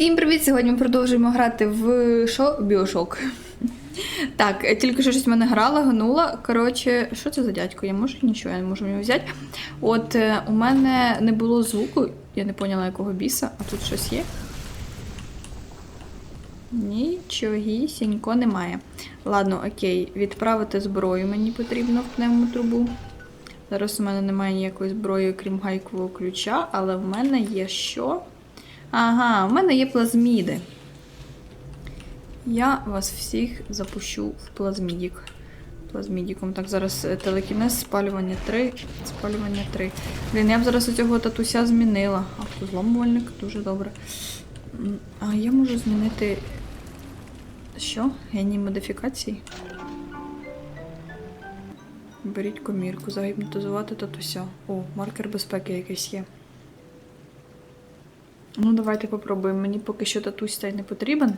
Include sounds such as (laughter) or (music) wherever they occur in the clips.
Всім привіт! Сьогодні ми продовжуємо грати в що? Біошок. Так, тільки що щось в мене грала, гнула. Коротше, що це за дядько? Я можу нічого, я не можу його взяти. От е, у мене не було звуку, я не поняла, якого біса, а тут щось є. Нічогісінько немає. Ладно, окей, відправити зброю мені потрібно в пневмотрубу. Зараз у мене немає ніякої зброї, крім гайкового ключа, але в мене є що? Ага, в мене є плазміди. Я вас всіх запущу в плазмідік. Плазмідіком. Так, зараз е, телекінез, спалювання 3, спалювання 3. Блін, я б зараз цього татуся змінила. Автозломувальник, дуже добре. А я можу змінити. Що? Геній модифікацій? Беріть комірку, загіпнотизувати татуся. О, маркер безпеки якийсь є. Ну, давайте попробуємо. Мені поки що татусь та й не потрібен.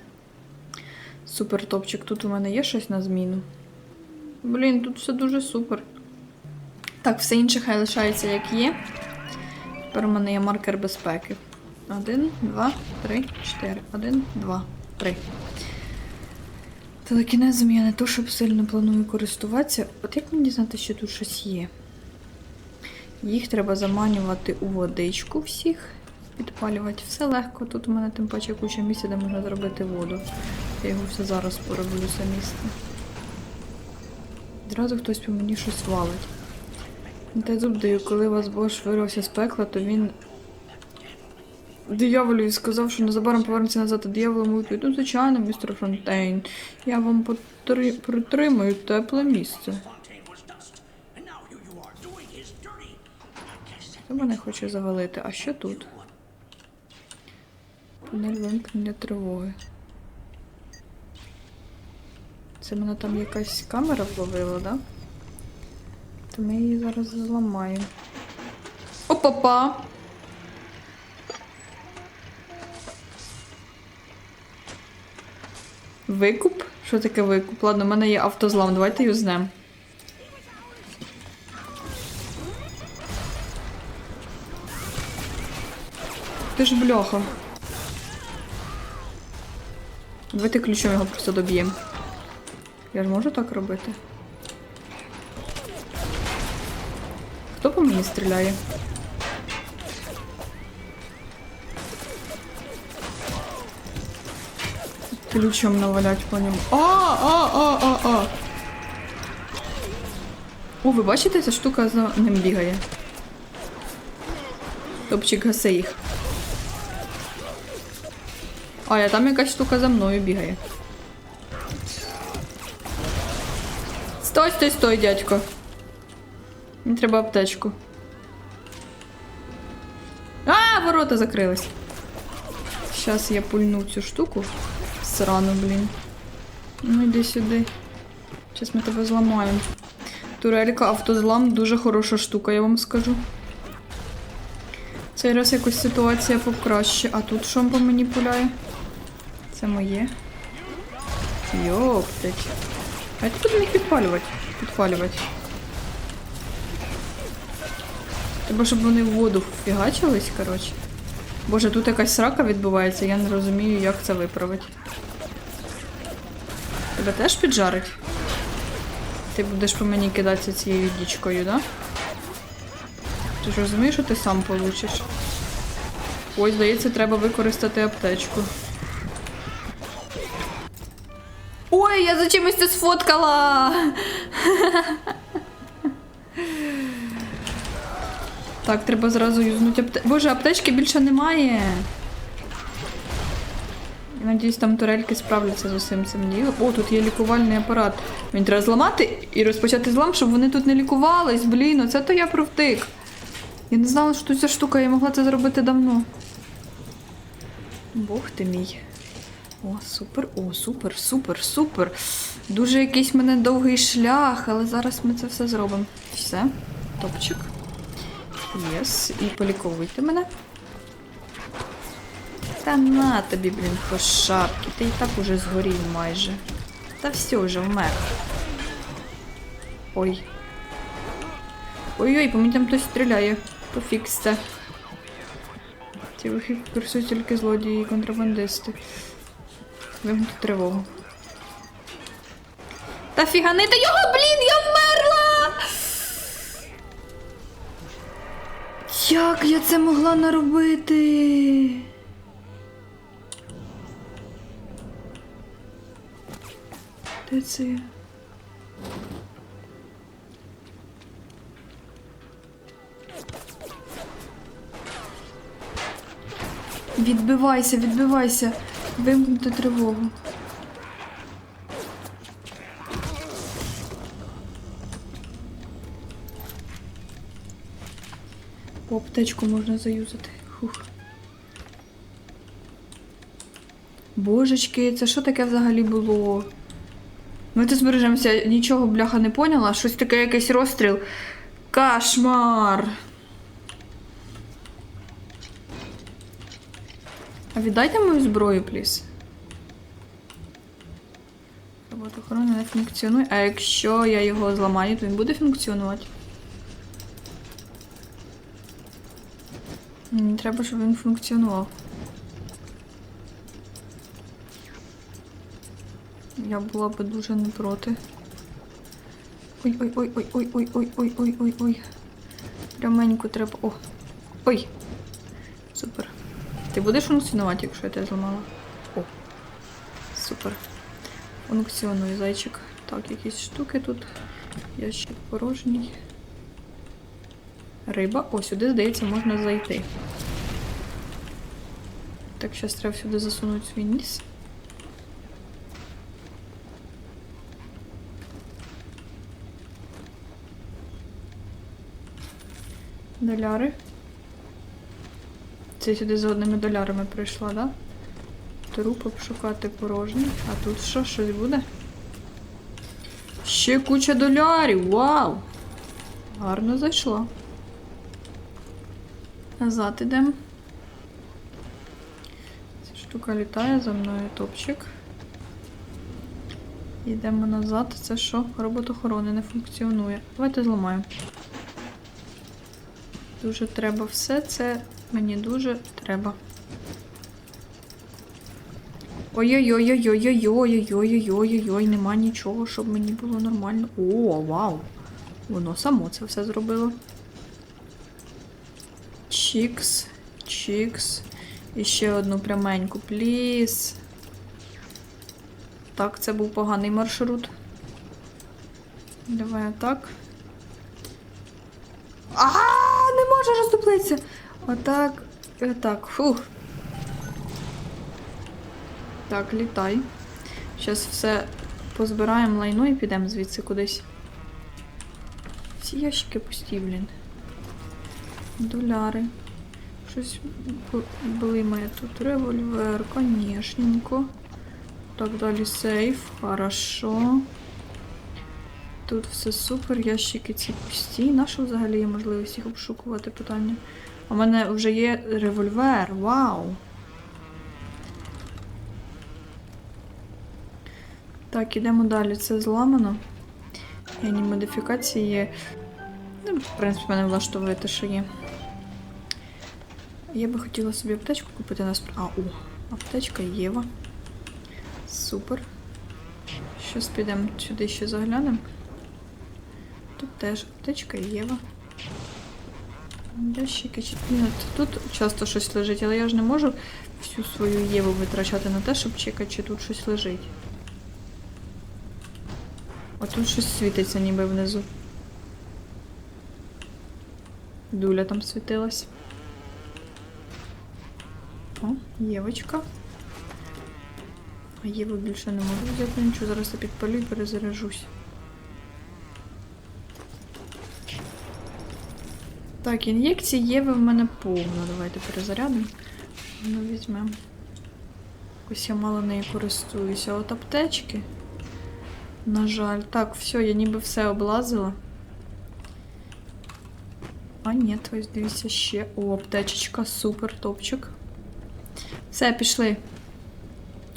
Супер топчик. Тут у мене є щось на зміну. Блін, тут все дуже супер. Так, все інше хай лишається як є. Тепер у мене є маркер безпеки. Один, два, три, чотири. Один, два, три. Телекінезом я не то, щоб сильно планую користуватися. От як мені дізнати, що тут щось є? Їх треба заманювати у водичку всіх, підпалювати. Все легко. Тут у мене тим паче куча місця, де можна зробити воду. Я його все зараз пороблю самісти. Зразу хтось по мені щось валить. Та зуб даю, коли вас Бош вирвався з пекла, то він дияволю сказав, що незабаром повернеться назад, а диявол йому ну, звичайно, містер Фонтейн, я вам потри- притримаю тепле місце. Хто мене хоче завалити? А що тут? Панель вимкнення тривоги. Це мене там якась камера вловила, да? То ми її зараз зламаємо. Опа-па! Викуп? Що таке викуп? Ладно, в мене є автозлам, давайте юзнем. Ти ж бляха. Давайте ключом його просто доб'ємо. Я ж можу так робити? Хто по мені стріляє? Ключом навалять по ньому. А, а, а, а, а. О, ви бачите, ця штука за ним бігає. Топчик гасе їх. А, я там якась штука за мною бігає. Стой, стой, стой, дядько. Мені треба аптечку. А, ворота закрились. Зараз я пульну цю штуку. Срану, блін. Ну йди сюди. Зараз ми тебе зламаємо. Турелька автозлам дуже хороша штука, я вам скажу. Цей раз якось ситуація покраще. А тут що по мені пуляє? Це моє. Йоптать. А я тут їх підпалювати. Підпалювати. Треба, щоб вони в воду фігачились, коротше. Боже, тут якась срака відбувається, я не розумію, як це виправити. Тебе теж піджарить? Ти будеш по мені кидатися цією дічкою, да? Ти ж розумієш, що ти сам получиш? Ой, здається, треба використати аптечку. Ой, я за чимось це сфоткала! Так, треба зразу юзнути апте... Боже, аптечки більше немає. Я надіюсь, там турельки справляться з усім цим. О, тут є лікувальний апарат. Він треба зламати і розпочати злам, щоб вони тут не лікувались. Блін, оце то я провтик. Я не знала, що тут ця штука, я могла це зробити давно. Бог ти мій. О, супер, о, супер, супер, супер. Дуже якийсь в мене довгий шлях, але зараз ми це все зробимо. Все, топчик. Єс, і поліковуйте мене. Та на тобі, блін, по шапки. Ти і так уже згорів майже. Та все вже вмер. Ой. Ой-ой, по мені там хтось стріляє. Пофікс це. Ці вихід користують тільки злодії і контрабандисти. Вимкнути тривогу. Та фіганити його, блін, я вмерла! Як я це могла наробити? Де це? Відбивайся, відбивайся. Вимкнути тривогу. О, аптечку можна заюзати. Хух. Божечки, це що таке взагалі було? Ми тут збережемося, нічого бляха не поняла. Щось таке якийсь розстріл. Кошмар. А віддайте мою зброю, пліс. Робота охорони не функціонує. А якщо я його зламаю, то він буде функціонувати? Мені треба, щоб він функціонував. Я була би дуже не проти. Ой, ой, ой, ой, ой, ой, ой, ой, ой, ой, ой. Пряменько треба. О! Ой! Супер. Ти будеш функціонувати, якщо я тебе зламала? О. Супер. Функціонує зайчик. Так, якісь штуки тут. Ящик порожній. Риба. О, сюди, здається, можна зайти. Так, зараз треба сюди засунути свій ніс. Доляри. Це сюди за одними долярами прийшла, да? Труп обшукати порожній. А тут що, щось буде? Ще куча долярів! Вау! Гарно зайшла. Назад ідемо. Ця штука літає за мною топчик. Йдемо назад. Це що? Робот охорони не функціонує. Давайте зламаємо. Дуже треба все це. Мені дуже треба. Ой-ой-ой-ой-ой-ой-ой-ой-ой-ой-ой-ой, нема нічого, щоб мені було нормально. О, вау! Воно само це все зробило. Чікс, чікс. І ще одну пряменьку, пліс. Так, це був поганий маршрут. Давай отак. А, не можу роздуплитися. Отак, отак. Фух. Так, літай. Зараз все позбираємо лайно і підемо звідси кудись. Ці ящики пусті, блін. Доляри. Щось б- блимає тут. Револьвер, конішненько. Так далі сейф. Хорошо. Тут все супер, ящики ці пусті. Нащо взагалі є можливість їх обшукувати питання? У мене вже є револьвер. Вау! Так, ідемо далі. Це зламано. Є ні модифікації є. Ну, в принципі, мене влаштовує те, що є. Я би хотіла собі аптечку купити на А, о, аптечка Єва. Супер. Щас підемо сюди ще заглянемо. Тут теж аптечка Єва. Ящики чи. Ні, тут часто щось лежить, але я ж не можу всю свою Єву витрачати на те, щоб чекати, чи тут щось лежить. О, тут щось світиться ніби внизу. Дуля там світилась. О, Євочка. А Єву більше не можу взяти нічого. Зараз я підпалю і перезаряжусь. Так, ін'єкції Єви в мене повно. Давайте перезарядимо. Ну, візьмемо. Ось я мало нею користуюся. От аптечки. На жаль. Так, все, я ніби все облазила. А, ні, ось дивіться ще. О, аптечечка, супер, топчик. Все, пішли.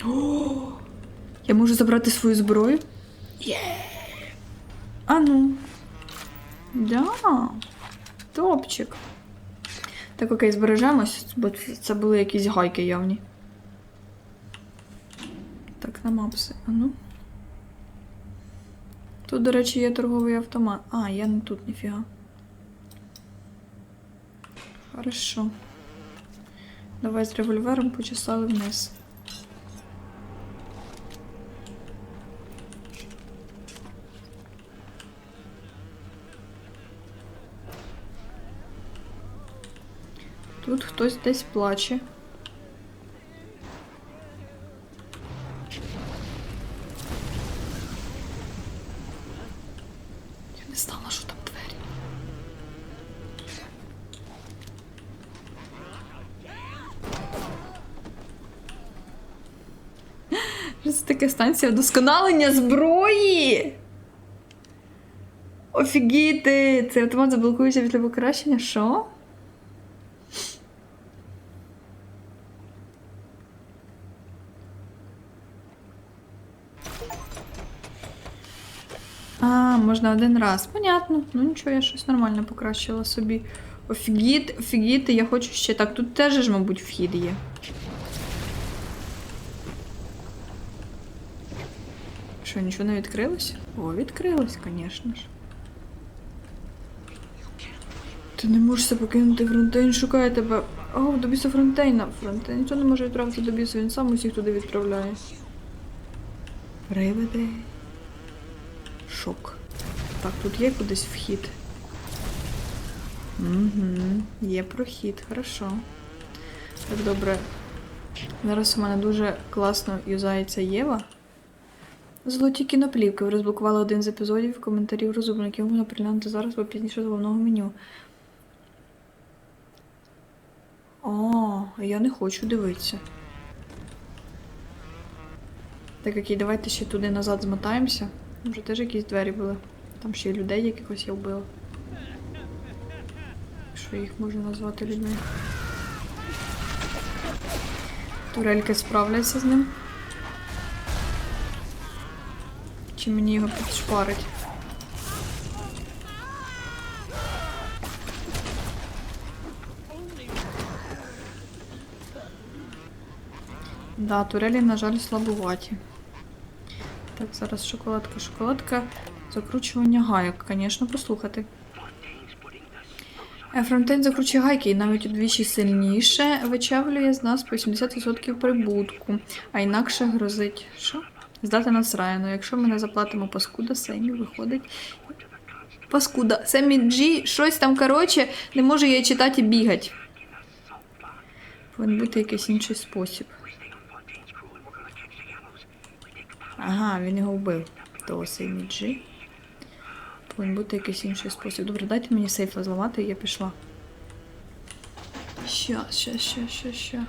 О! Я можу забрати свою зброю? Є! А ну. Да. Топчик. Так, окей, збережемось, бо це, були якісь гайки явні. Так, на мапси. А ну. Тут, до речі, є торговий автомат. А, я не тут, ніфіга. Хорошо. Давай з револьвером почесали вниз. Тут хтось десь плаче. Я не знала, що там двері. Що це таке станція вдосконалення зброї? Офігіти! Цей автомат заблокується після покращення. Що? А, можна один раз. Понятно. Ну нічого, я щось нормально покращила собі. Офігіт, офігіти, я хочу ще так. Тут теж, ж, мабуть, вхід є. Що, нічого не відкрилось? О, відкрилось, звісно ж. Ти не можеш покинути Фронтейн, шукає тебе. О, до біса Фронтейна. Фронтейн ніхто не може відправити до біса, він сам усіх туди відправляє. Приведи. Шок. Так, тут є кудись вхід. Угу. Є прохід, хорошо. Так, добре. Зараз у мене дуже класно юзається Єва. Золоті кіноплівки. Ви розблокували один з епізодів коментарів розумників. Можна приглянути зараз або пізніше з головного меню. О, я не хочу дивитися. Так, окей, давайте ще туди назад змотаємося. Може теж якісь двері були. Там ще людей якихось я вбила. Що їх можна назвати людьми? Турельки справляться з ним. Чи мені його підшпарить? Да, турелі, на жаль, слабуваті. Так, зараз шоколадка, шоколадка. Закручування гайок, звісно, послухати. Е, Фронтейн закручує гайки і навіть удвічі сильніше вичавлює з нас по 80% прибутку, а інакше грозить. Що? Здати нас райно. Якщо ми не заплатимо паскуда, Семі виходить. Паскуда. Семі Джі, щось там, коротше, не може її читати і бігати. Повинен бути якийсь інший спосіб. Ага, він його вбив. Того Семі Джі. Повинен бути якийсь інший спосіб. Добре, дайте мені сейф зламати, і я пішла. Щас, щас, щас, щас, щас.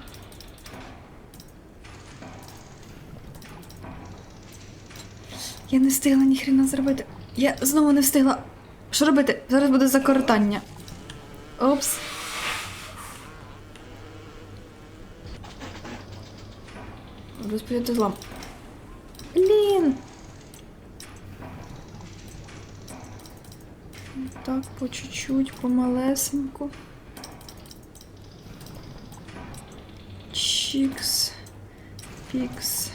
Я не встигла ніхрена зробити. Я знову не встигла. Що робити? Зараз буде закоротання. Опс. Розпочати злам. Блін. Так, по чуть-чуть, помалесеньку. Чікс. Пікс.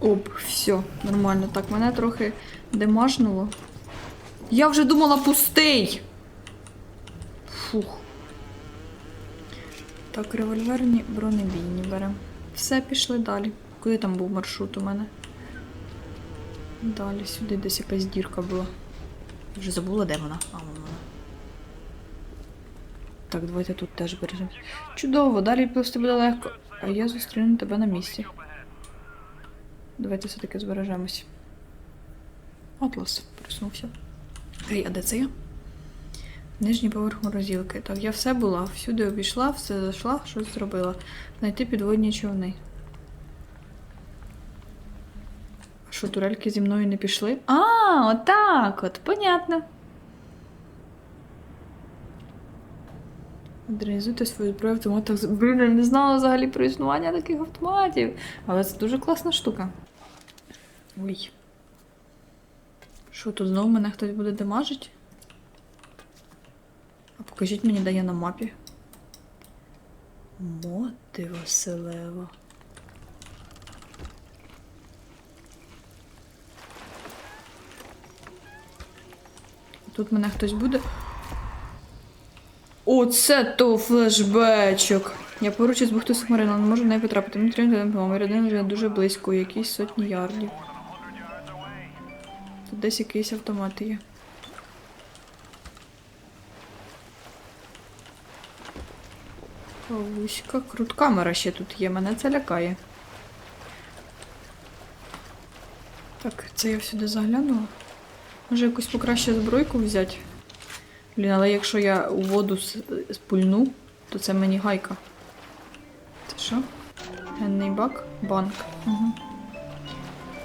Оп, все, нормально. Так, мене трохи демажнуло. Я вже думала пустий. Фух. Так, револьверні бронебійні беремо. Все, пішли далі. Куди там був маршрут у мене? Далі сюди десь якась дірка була. Вже забула, де вона. А, вона. Так, давайте тут теж бережемо. Чудово, далі плисти буде легко. А я зустріну тебе на місці. Давайте все-таки збережемось. Атлас проснувся. Ей, а де це я? Нижній поверх морозилки. Так, я все була, всюди обійшла, все зайшла, щось зробила. Знайти підводні човни. А що, турельки зі мною не пішли? А, отак от, понятно. Модернізуйте свою зброю в автоматах. Блін, я не знала взагалі про існування таких автоматів. Але це дуже класна штука. Ой. Що тут знову мене хтось буде дамажить? А покажіть мені, де я на мапі. Моти Василева. Тут мене хтось буде. Оце то флешбечок. Я поруч із бухту Сухмарина, не можу в неї потрапити. Мені треба допомогти. Родина вже дуже близько, якісь сотні ярдів. Тут десь якийсь автомат є. Вузька круткамера ще тут є, мене це лякає. Так, це я всюди заглянула. Може якусь покраще збройку взяти? Блін, але якщо я у воду спульну, то це мені гайка. Це що? Генний бак? Банк. Угу.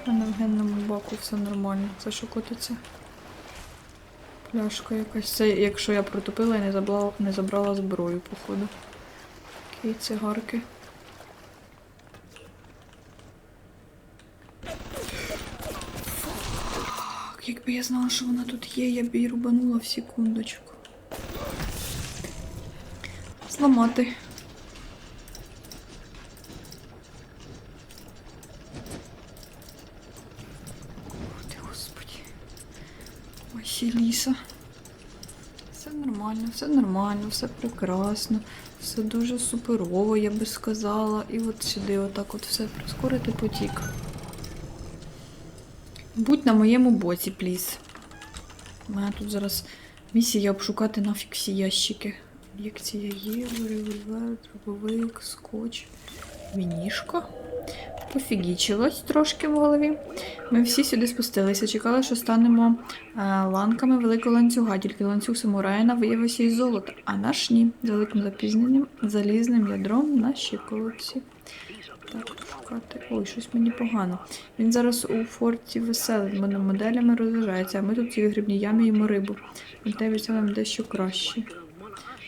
У мене в генному баку все нормально. Це що котиться? Пляшка якась. Це якщо я протопила і не забрала, не забрала зброю, походу. Окей, цигарки. Фак, якби я знала, що вона тут є, я б її рубанула в секундочку. Зламати. Ух ти. Ой, Сіліса. Все нормально, все нормально, все прекрасно, все дуже суперово, я би сказала. І от сюди отак от все прискорити потік. Будь на моєму боці, пліс. У мене тут зараз місія обшукати нафіг всі ящики. Ін'єкція є, револьвер, дробовик, скотч, вінішка. Пофігічилось трошки в голові. Ми всі сюди спустилися, чекали, що станемо е, ланками великого ланцюга, тільки ланцюг самураїна виявився із золота, а наш ні, з великим запізненням, залізним ядром на щиколотці. Так, шукати. Ой, щось мені погано. Він зараз у форті веселий, ми моделями розважається, а ми тут в грибній ямі їмо рибу. Проте веселим дещо краще.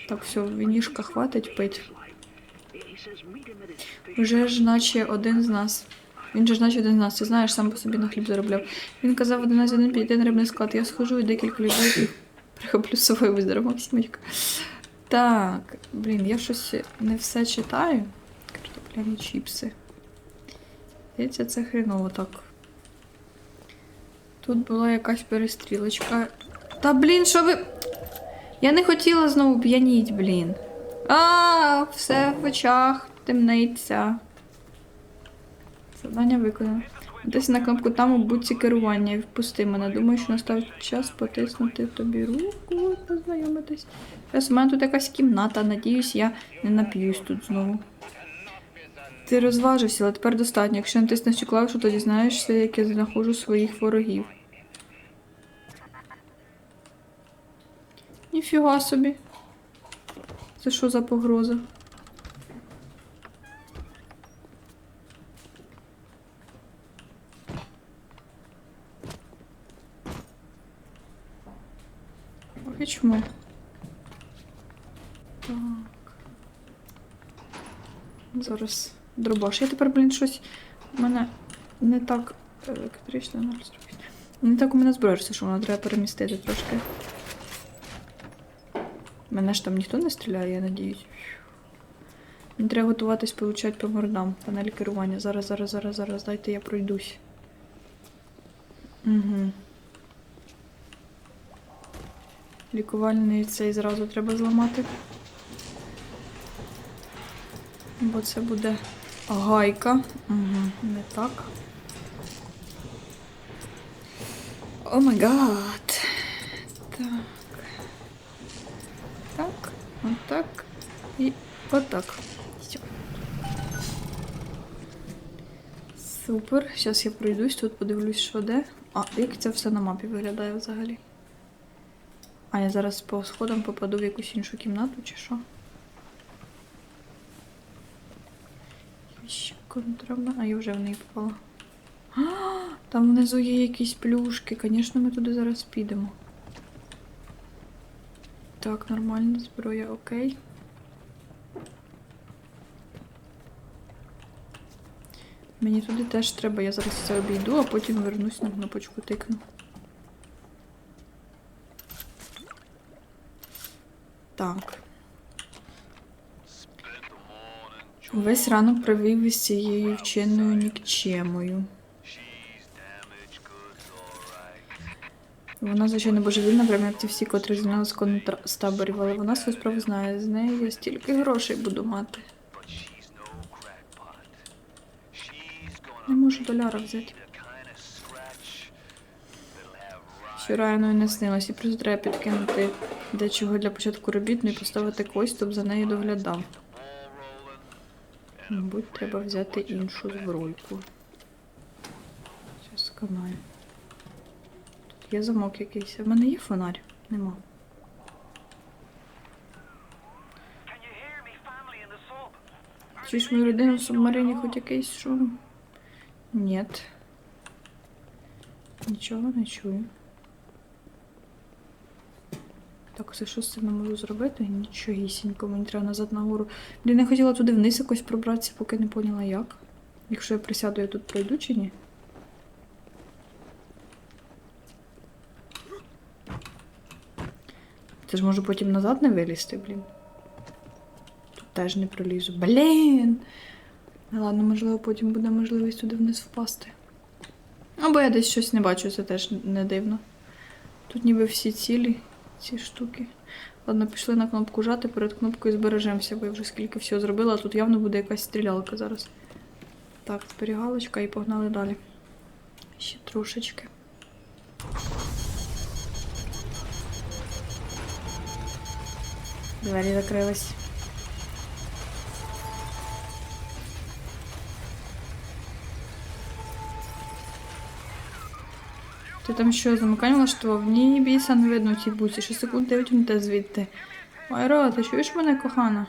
Так, все, вінішка хватить пить. Вже ж наче один з нас. Він же ж наче один з нас, ти знаєш, сам по собі на хліб заробляв. Він казав один на один на рибний склад. Я схожу і декілька людей і (laughs) прихоплю з собою виздоров Максимочка. Так, блін, я щось не все читаю. Картопляні чіпси. Здається, це хреново так. Тут була якась перестрілочка. Та блін, що ви. Я не хотіла знову п'яніть, блін. А, все в очах темниться. Завдання виконано. Десь на кнопку там у будці керування і впусти мене. Думаю, що настав час потиснути тобі руку, познайомитись. Зараз у мене тут якась кімната, надіюсь, я не нап'юсь тут знову. Ти розважився, але тепер достатньо. Якщо натиснеш цю клавішу, то дізнаєшся, як я знаходжу своїх ворогів. Ніфіга собі. Це що за погроза? Ох, чому? Так. Зараз дробаш. Я тепер, блін, щось. У мене не так. Електрична 0,48. Не так у мене зброєшся, що воно треба перемістити трошки. Мене ж там ніхто не стріляє, я надіюсь. Мені треба готуватись получати по мордам. Панель керування. Зараз, зараз, зараз, зараз. Дайте я пройдусь. Угу. Лікувальний цей зразу треба зламати. Бо це буде гайка. Угу. Не так. О май гад. Так. Так, отак і отак. Всьо. Супер. Зараз я пройдусь, тут подивлюсь, що де. А, як це все на мапі виглядає взагалі? А я зараз по сходам попаду в якусь іншу кімнату чи що? Ще контрабанда. А я вже в неї попала. А, там внизу є якісь плюшки. Звісно, ми туди зараз підемо. Так, нормальна зброя, окей. Мені туди теж треба, я зараз це обійду, а потім вернусь на кнопочку тикну. Так. Весь ранок провів із цією вченою нікчемою. Вона, звичайно, божевільна, прямо як ті всі, котрі звільнили з концтаборів, але вона свою справу знає. З нею я стільки грошей буду мати. Не можу доляра взяти. Що Райаною не снилось, і просто треба підкинути дечого для початку робіт, ну поставити когось, щоб за нею доглядав. Мабуть, треба взяти іншу збройку. Зараз сканаю. Тут є замок якийсь. В мене є фонарь? Нема. Чуєш мою родину в субмарині хоч якийсь шум? Нет. Нічого не чую. Так, це що з цим я можу зробити? Нічогісінько, мені треба назад нагору. Блін, я хотіла туди вниз якось пробратися, поки не поняла як. Якщо я присяду, я тут пройду чи ні? Це ж можу потім назад не вилізти, блін. Тут теж не пролізу. Блін! Ладно, можливо, потім буде можливість туди вниз впасти. Або я десь щось не бачу, це теж не дивно. Тут ніби всі цілі, ці штуки. Ладно, пішли на кнопку жати, перед кнопкою збережемося, бо я вже скільки всього зробила, а тут явно буде якась стрілялка зараз. Так, зберігалочка і погнали далі. Ще трошечки. Двері закрились. Ти там що, замикання влаштував? Ні, біса не видно в тій буці. Ще секунд 9 минут звідти. Майро, ти чуєш мене, кохана?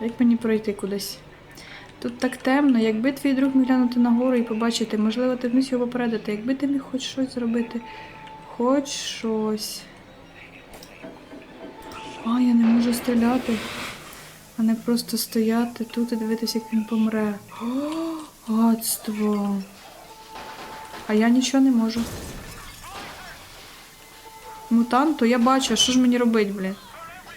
Як мені пройти кудись? Тут так темно, якби твій друг міг глянути нагору і побачити, можливо, ти вниз його попередити, якби ти міг хоч щось зробити. Хоч щось. А, я не можу стріляти, а не просто стояти тут і дивитися, як він помре. О, (gasps) гадство. А я нічого не можу. Мутанту, я бачу, що ж мені робити, блін?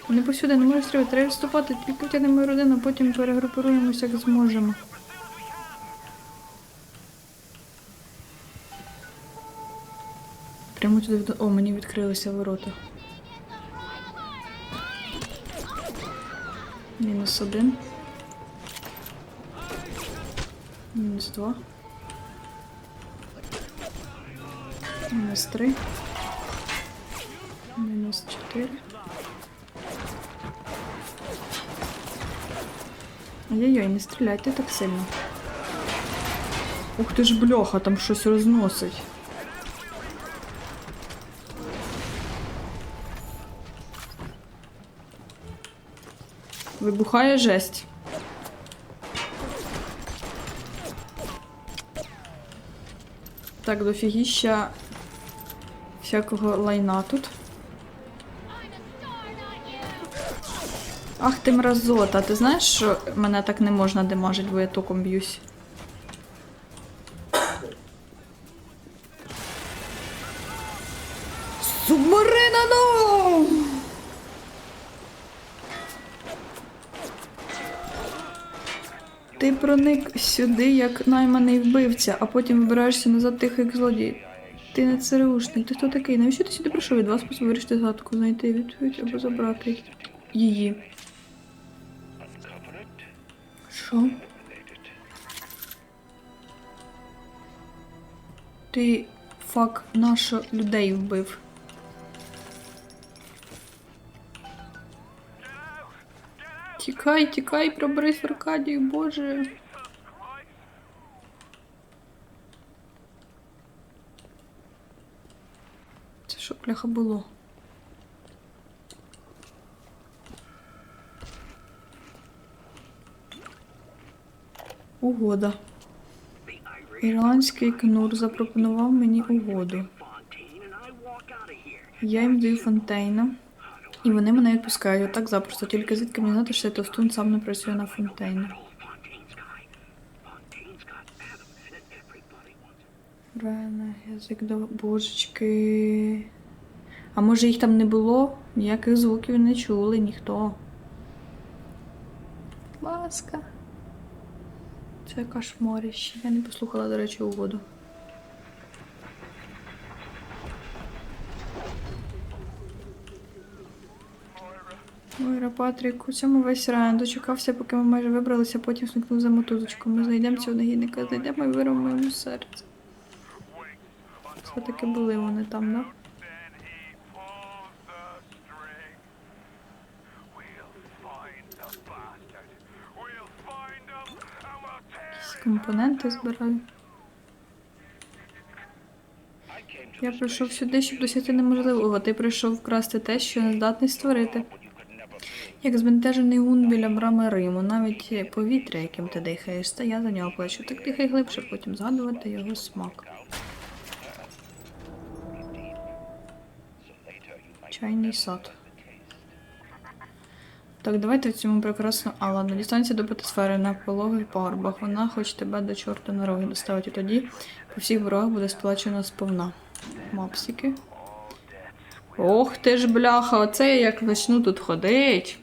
Вони повсюди не можуть стріляти. Треба вступати, тільки втягнемо мою родину, потім перегрупуємося, як зможемо. Прямо туди. О, мені відкрилися ворота. Мінус один. Мінус два. Мінус три. Мінус чотири. Ай-яй-яй, не стріляйте так сильно. Ух ти ж бляха, там щось розносить. Вибухає жесть. Так, дофігіща всякого лайна тут. Ах ти мразота, ти знаєш, що мене так не можна демажить, бо я током б'юсь. Проник сюди як найманий вбивця, а потім вибираєшся назад тихо як злодій. Ти не ЦРУшник, ти хто такий? Навіщо ти сюди прийшов? Від вас спосіб вирішити згадку, знайти відповідь або забрати її. Що? Ти фак нашо людей вбив. Тікай, тікай, проберись в Аркадію, боже. Це що, пляха було? Угода. Ірландський кнур запропонував мені угоду. Я їм даю фонтейна, і вони мене відпускають отак запросто. Тільки звідки мені знати, що товстун сам не працює на wants. Рена, язик до божечки. А може їх там не було? Ніяких звуків не чули ніхто. Ласка. Це кошмарище. Я не послухала, до речі, угоду. Мойра Патрік, у цьому весь ран. Дочекався, поки ми майже вибралися, потім смикнув за мотузочку. Ми знайдемо цього негідника, знайдемо і вирвемо йому серце. Все-таки були вони там, да? Якісь компоненти збираю. Я прийшов сюди, щоб досягти неможливого. Ти прийшов вкрасти те, що не здатний створити. Як збентежений гун біля брами Риму, навіть повітря, яким ти дихаєш, та я за нього плачу. Так дихай глибше, потім згадувати його смак. Чайний сад. Так, давайте в цьому прекрасно. А ладно, дістанься до потисфери на пологих пагорбах. Вона хоч тебе до чорта на роги доставить, і тоді по всіх ворогах буде сплачено сповна. Мапсики. Ох ти ж бляха, оце я як почну тут ходить.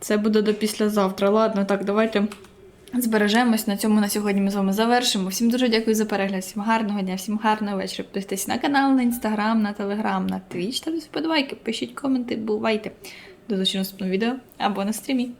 Це буде до післязавтра. Ладно, так, давайте збережемось. На цьому на сьогодні ми з вами завершимо. Всім дуже дякую за перегляд, всім гарного дня, всім гарного вечора. Підписуйтесь на канал, на інстаграм, на телеграм, на твіч та вподобайки. Пишіть коменти, бувайте. До зустрічі в наступному відео або на стрімі.